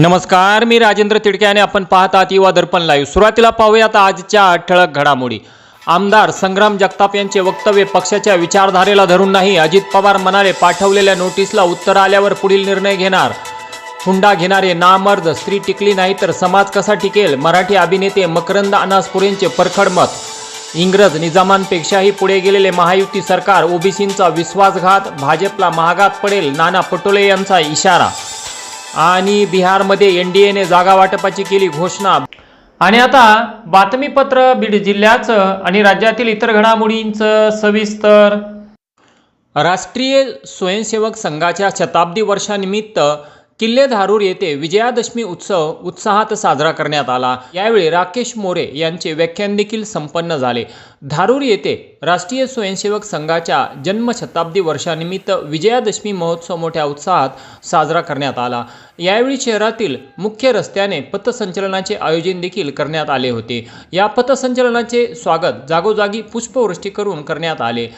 नमस्कार मी राजेंद्र तिडके आणि आपण पाहत आहात युवा दर्पण लाईव्ह सुरुवातीला पाहूयात आजच्या ठळक घडामोडी. आमदार संग्राम जगताप यांचे वक्तव्य पक्षाच्या विचारधारेला धरून नाही. अजित पवार म्हणाले पाठवलेल्या नोटीसला उत्तर आल्यावर पुढील निर्णय घेणार. हुंडा घेणारे नामर्द स्त्री टिकली नाही तर समाज कसा टिकेल? मराठी अभिनेते मकरंद अनासपुरेंचे परखड मत. इंग्रज निजामांपेक्षाही पुढे गेलेले महायुती सरकार ओबीसींचा विश्वासघात भाजपला महागात पडेल नाना पटोले यांचा इशारा. आणि बिहारमध्ये एन डी एने जागा वाटपाची केली घोषणा. आणि आता बातमीपत्र बीड जिल्ह्याचं आणि राज्यातील इतर घडामोडींचं सविस्तर. राष्ट्रीय स्वयंसेवक संघाच्या शताब्दी वर्षानिमित्त किल्ले धारूर येथे विजयादशमी उत्सव उत्साहात साजरा करण्यात आला. यावेळी राकेश मोरे यांचे व्याख्यान देखील संपन्न झाले. धारूर येथे राष्ट्रीय स्वयंसेवक संघाच्या जन्मशताब्दी वर्षानिमित्त विजयादशमी महोत्सव मोठ्या उत्साहात साजरा करण्यात आला. यावेळी शहरातील मुख्य रस्त्याने पथसंचलनाचे आयोजन देखील करण्यात आले होते. या पथसंचलनाचे स्वागत जागोजागी पुष्पवृष्टी करून करण्यात आले.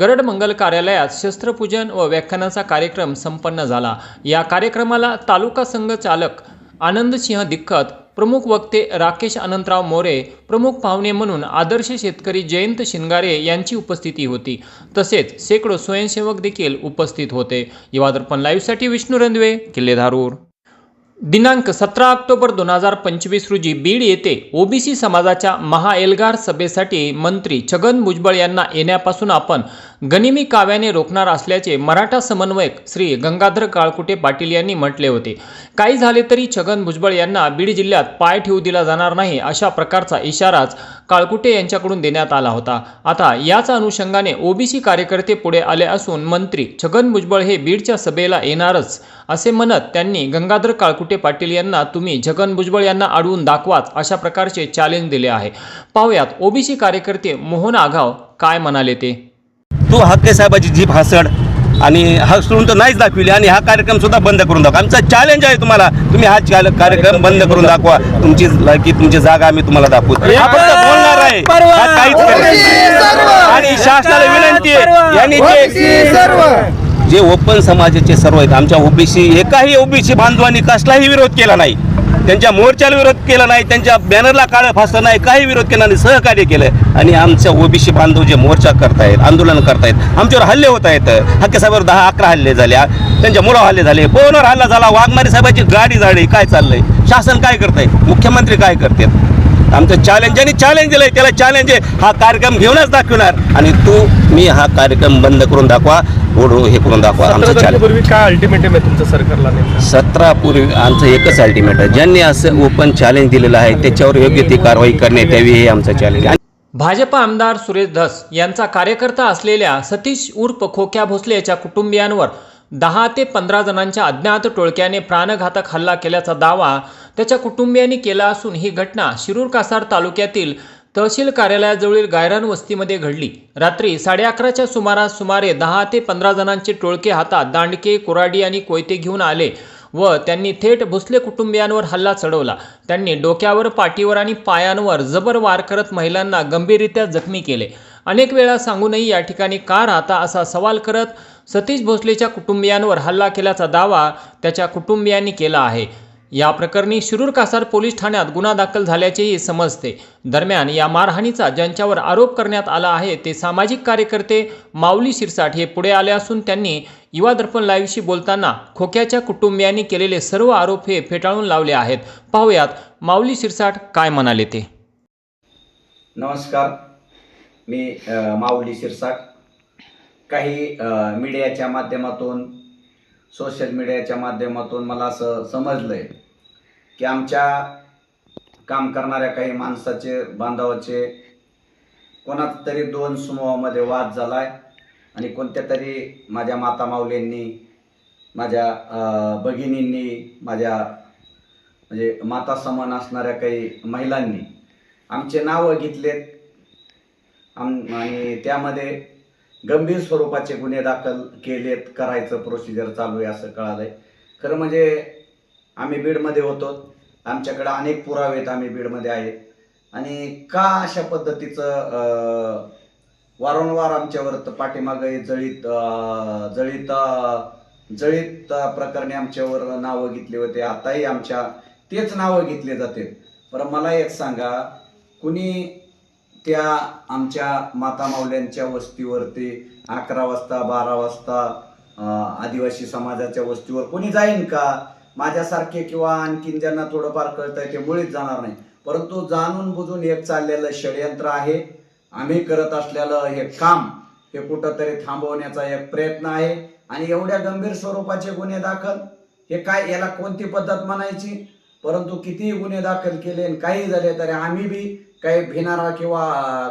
गरड मंगल कार्यालयात शस्त्रपूजन व व्याख्यानाचा कार्यक्रम संपन्न झाला. या कार्यक्रमाला तालुका संघ चालक आनंदसिंह दिक्खत प्रमुख वक्ते राकेश अनंतराव मोरे प्रमुख पाहुणे म्हणून आदर्श शेतकरी जयंत शिंगारे यांची उपस्थिती होती. तसेच शेकडो स्वयंसेवक देखील उपस्थित होते. युवादर्पण लाईव्हसाठी विष्णू रंधवे किल्ले धारूर दिनांक सतरा ऑक्टोबर दोन हजार पंचवीस रोजी बीड येथे ओबीसी समाजाच्या महाएल्गार सभेसाठी मंत्री छगन भुजबळ यांना येण्यापासून आपण गनिमी काव्याने रोखणार असल्याचे मराठा समन्वयक श्री गंगाधर काळकुटे पाटील यांनी म्हटले होते. काही झाले तरी छगन भुजबळ यांना बीड जिल्ह्यात पाय ठेवू दिला जाणार नाही अशा प्रकारचा इशाराच काळकुटे यांच्याकडून देण्यात आला होता. आता याच अनुषंगाने ओबीसी कार्यकर्ते पुढे आले असून मंत्री छगन भुजबळ हे बीडच्या सभेला येणारच असे म्हणत त्यांनी गंगाधर काळकुटे पाटील यांना तुम्ही छगन भुजबळ यांना अडवून दाखवाच अशा प्रकारचे चॅलेंज दिले आहे. पाहुयात ओबीसी कार्यकर्ते मोहन आघाव काय म्हणाले ते? तू हक्के साहेबाची जीप हसड आणि हसडून तर नाहीच दाखविली आणि हा कार्यक्रम सुद्धा बंद करून दाखवा. आमचा चॅलेंज आहे तुम्हाला. तुम्ही हा कार्यक्रम बंद करून दाखवा. तुमची लायकी तुमची जागा आम्ही तुम्हाला दाखवू हा फक्त बोलणार आहे. हा काहीच. आणि शासनाला विनंती आहे. यांनी जे ओपन समाजाचे सर्व आहेत आमच्या ओबीसी एकाही ओबीसी बांधवांनी कसलाही विरोध केला नाही. त्यांच्या मोर्चाला विरोध केला नाही त्यांच्या बॅनरला काळं फासलं नाही काही विरोध केला नाही सहकार्य केलं. आणि आमच्या ओबीसी बांधव जे मोर्चा करतायत आंदोलन करतायत आमच्यावर हल्ले होत आहेत. हक्के दहा अकरा हल्ले झाले त्यांच्या मुलावर हल्ले झाले. पवनवर हल्ला झाला? वाघमारे साहेबाची गाडी झाली काय चाललंय? शासन काय करतंय? मुख्यमंत्री काय करतात? आमचं चॅलेंज आणि चॅलेंज आहे त्याला चॅलेंज आहे. हा कार्यक्रम घेऊनच दाखवणार. आणि तू मी हा कार्यक्रम बंद करून दाखवा. ओढ हे करून दाखवा आमचं काय अल्टिमेटम आहे तुमच्या सरकारला नेमकं? सतरा पूर्वी आमचं एकच अल्टिमेट आहे. ज्यांनी असं ओपन चॅलेंज दिलेलं आहे त्याच्यावर योग्य ती कारवाई करण्यात यावी हे आमचं चॅलेंज आहे. भाजप आमदार सुरेश धस यांचा कार्यकर्ता असलेल्या सतीश उर्फ खोक्या भोसले याच्या कुटुंबियांवर दहा ते पंधरा जणांच्या अज्ञात टोळक्याने प्राणघातक हल्ला केल्याचा दावा त्याच्या कुटुंबियांनी केला असून ही घटना शिरूर कासार तालुक्यातील तहसील कार्यालयाजवळील गायरान वस्तीमध्ये घडली. रात्री साडे अकराच्या सुमारास सुमारे दहा ते पंधरा जणांचे टोळके हातात दांडके कुराडी आणि कोयते घेऊन आले व त्यांनी थेट भोसले कुटुंबियांवर हल्ला चढवला. त्यांनी डोक्यावर पाठीवर आणि पायांवर जबर वार करत महिलांना गंभीररित्या जखमी केले. अनेक वेळा सांगूनही या ठिकाणी का राहता असा सवाल करत सतीश भोसलेच्या कुटुंबियांवर हल्ला केल्याचा दावा त्याच्या कुटुंबियांनी केला आहे. या प्रकरणी शिरूर कासार पोलीस ठाण्यात गुन्हा दाखल झाल्याचेही समजते. दरम्यान या मारहाणीचा ज्यांच्यावर आरोप करण्यात आला आहे ते सामाजिक कार्यकर्ते माऊली शिरसाट हे पुढे आले असून त्यांनी युवा दर्पण लाईव्हशी बोलताना खोक्याच्या कुटुंबियांनी केलेले सर्व आरोप हे फेटाळून लावले आहेत. पाहुयात माऊली शिरसाट काय म्हणाले ते. नमस्कार. मी माऊली शिरसाट काही मीडियाच्या माध्यमातून सोशल मीडियाच्या माध्यमातून मला असं समजलं आहे की आमच्या काम करणाऱ्या काही माणसाचे बांधवाचे कोणात तरी दोन समूहामध्ये वाद झाला आहे आणि कोणत्या तरी माझ्या माता माऊलींनी माझ्या भगिनींनी माझ्या म्हणजे माता समान असणाऱ्या काही महिलांनी आमचे नावं घेतलेत. आम आणि त्यामध्ये गंभीर स्वरूपाचे गुन्हे दाखल केलेत. करायचं प्रोसिजर चालू आहे असं कळालंय. खरं म्हणजे आम्ही बीडमध्ये होतो. आमच्याकडे अनेक पुरावे आहेत आम्ही बीडमध्ये आहेत आणि का अशा पद्धतीचं वारंवार आमच्यावर त- पाठीमागे जळीत जळीत जळीत प्रकरणी आमच्यावर नावं घेतले होते. आताही आमच्या तेच नावं घेतले जाते. पर मला एक सांगा कुणी त्या आमच्या माता माऊल्यांच्या वस्तीवरती अकरा वाजता बारा वाजता आदिवासी समाजाच्या वस्तीवर कोणी जाईन का? माझ्यासारखे किंवा आणखीन ज्यांना थोडंफार कळतंय ते मुळीच जाणार नाही. परंतु जाणून बुजून एक चाललेलं षडयंत्र आहे. आम्ही करत असलेलं हे काम हे कुठंतरी थांबवण्याचा एक प्रयत्न आहे. आणि एवढ्या गंभीर स्वरूपाचे गुन्हे दाखल हे काय याला कोणती पद्धत म्हणायची? परंतु कितीही गुन्हे दाखल केले आणि काही झाले तरी आम्ही बी काही भिनारा किंवा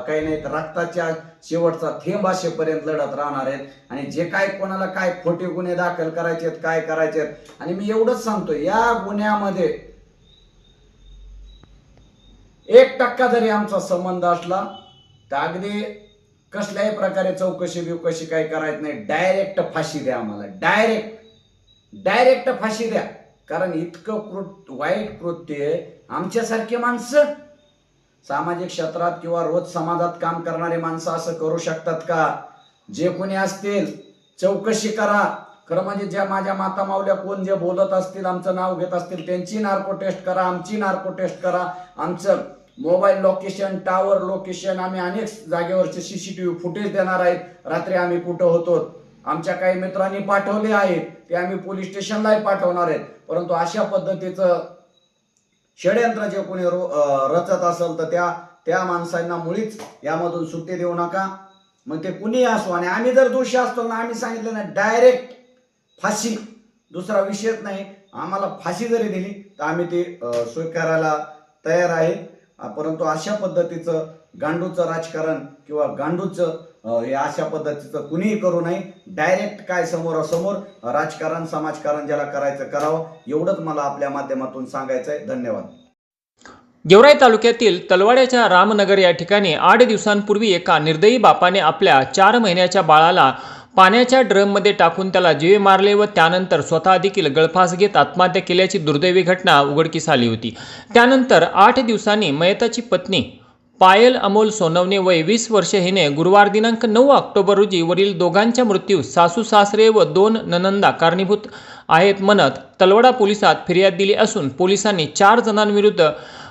काही नाही तर रक्ताच्या शेवटचा थेंब असेपर्यंत लढत राहणार आहेत. आणि जे काय कोणाला काय खोटे गुन्हे दाखल करायचे आहेत काय करायचे आहेत. आणि मी एवढंच सांगतो या गुन्ह्यामध्ये एक टक्का जरी आमचा संबंध असला तर अगदी कसल्याही प्रकारे चौकशी बिवकशी काही करायचं नाही. डायरेक्ट फाशी द्या आम्हाला. डायरेक्ट डायरेक्ट फाशी द्या. कारण इतकं कृत वाईट कृत्य आमच्यासारखे माणसं सामाजिक क्षेत्रात किंवा रोज समाजात काम करणारे माणसं असं करू शकतात का? जे कोणी असतील चौकशी करा. खरं म्हणजे ज्या माझ्या माता मावल्या कोण जे बोलत असतील आमचं नाव घेत असतील त्यांची नार्को टेस्ट करा आमची नार्को टेस्ट करा. आमचं मोबाईल लोकेशन टावर लोकेशन आम्ही अनेक जागेवरचे C C T V footage देणार आहेत. रात्री आम्ही कुठं होतो? आमच्या काही मित्रांनी पाठवले आहेत. ते आम्ही पोलीस स्टेशनलाही पाठवणार आहेत. परंतु अशा पद्धतीचं षडयंत्र जे कोणी रो- रचत असेल तर त्या त्या माणसांना मुळीच यामधून सुट्टी देऊ नका. मग ते कुणी असो आणि आम्ही जर दोषी असतो ना आम्ही सांगितलं ना डायरेक्ट फाशी. दुसरा विषयच नाही. आम्हाला फाशी जरी दिली तर आम्ही ती स्वीकारायला तयार आहे. परंतु अशा पद्धतीचं गांडूचं राजकारण किंवा गांडूचं हे अशा पद्धतीचं कुणीही करू नये. डायरेक्ट काय समोरासमोर राजकारण समाजकारण ज्याला करायचं करावं एवढंच मला आपल्या माध्यमातून सांगायचं आहे धन्यवाद. गेवराई तालुक्यातील तलवाड्याच्या रामनगर या ठिकाणी आठ दिवसांपूर्वी एका निर्दयी बापाने आपल्या चार महिन्याच्या बाळाला पाण्याच्या ड्रममध्ये टाकून त्याला जीवे मारले व त्यानंतर स्वतः देखील गळफास घेत आत्महत्या केल्याची दुर्दैवी घटना उघडकीस आली होती. त्यानंतर आठ दिवसांनी मयताची पत्नी पायल अमोल सोनवणे वय वीस वर्षे हिने गुरुवार दिनांक नऊ ऑक्टोबर रोजी वरील दोघांच्या मृत्यू सासू सासरे व दोन ननंदा कारणीभूत आहेत म्हणत तलवडा पोलिसात फिर्याद दिली असून पोलिसांनी चार जणांविरुद्ध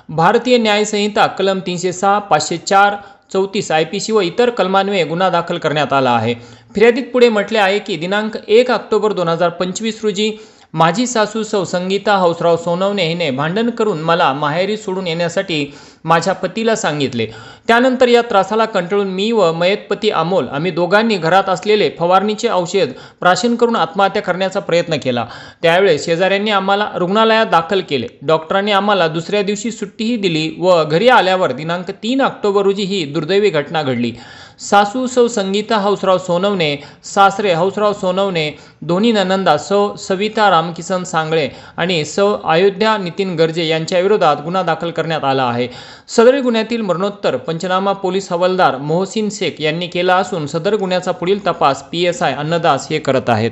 भारतीय न्यायसंहिता कलम तीनशे सहा पाचशे चार चौतीस आय पी सी व इतर कलमान्वये गुन्हा दाखल करण्यात आला आहे. फिर्यादीत पुढे म्हटले आहे की दिनांक एक ऑक्टोबर दोन हजार पंचवीस रोजी माझी सासू सौ संगीता हौसराव सोनवणे हिने भांडण करून मला माहेरी सोडून येण्यासाठी माझ्या पतीला सांगितले. त्यानंतर या त्रासाला कंटाळून मी व मयत पती अमोल आम्ही दोघांनी घरात असलेले फवारणीचे औषध प्राशन करून आत्महत्या करण्याचा प्रयत्न केला. त्यावेळेस शेजाऱ्यांनी आम्हाला रुग्णालयात दाखल केले. डॉक्टरांनी आम्हाला दुसऱ्या दिवशी सुट्टीही दिली व घरी आल्यावर दिनांक तीन ऑक्टोबर रोजी ही दुर्दैवी घटना घडली. सासू सौ संगीता हौसराव सोनवणे सासरे हौसराव सोनवणे दोन्ही ननंदा सौ सविता रामकिसन सांगळे आणि सौ अयोध्या नितीन गर्जे यांच्याविरोधात गुन्हा दाखल करण्यात आला आहे. सदर गुन्ह्यातील मरणोत्तर पंचनामा पोलीस हवालदार मोहसिन शेख यांनी केला असून सदर गुन्ह्याचा पुढील तपास पी एस आय अन्नदास हे करत आहेत.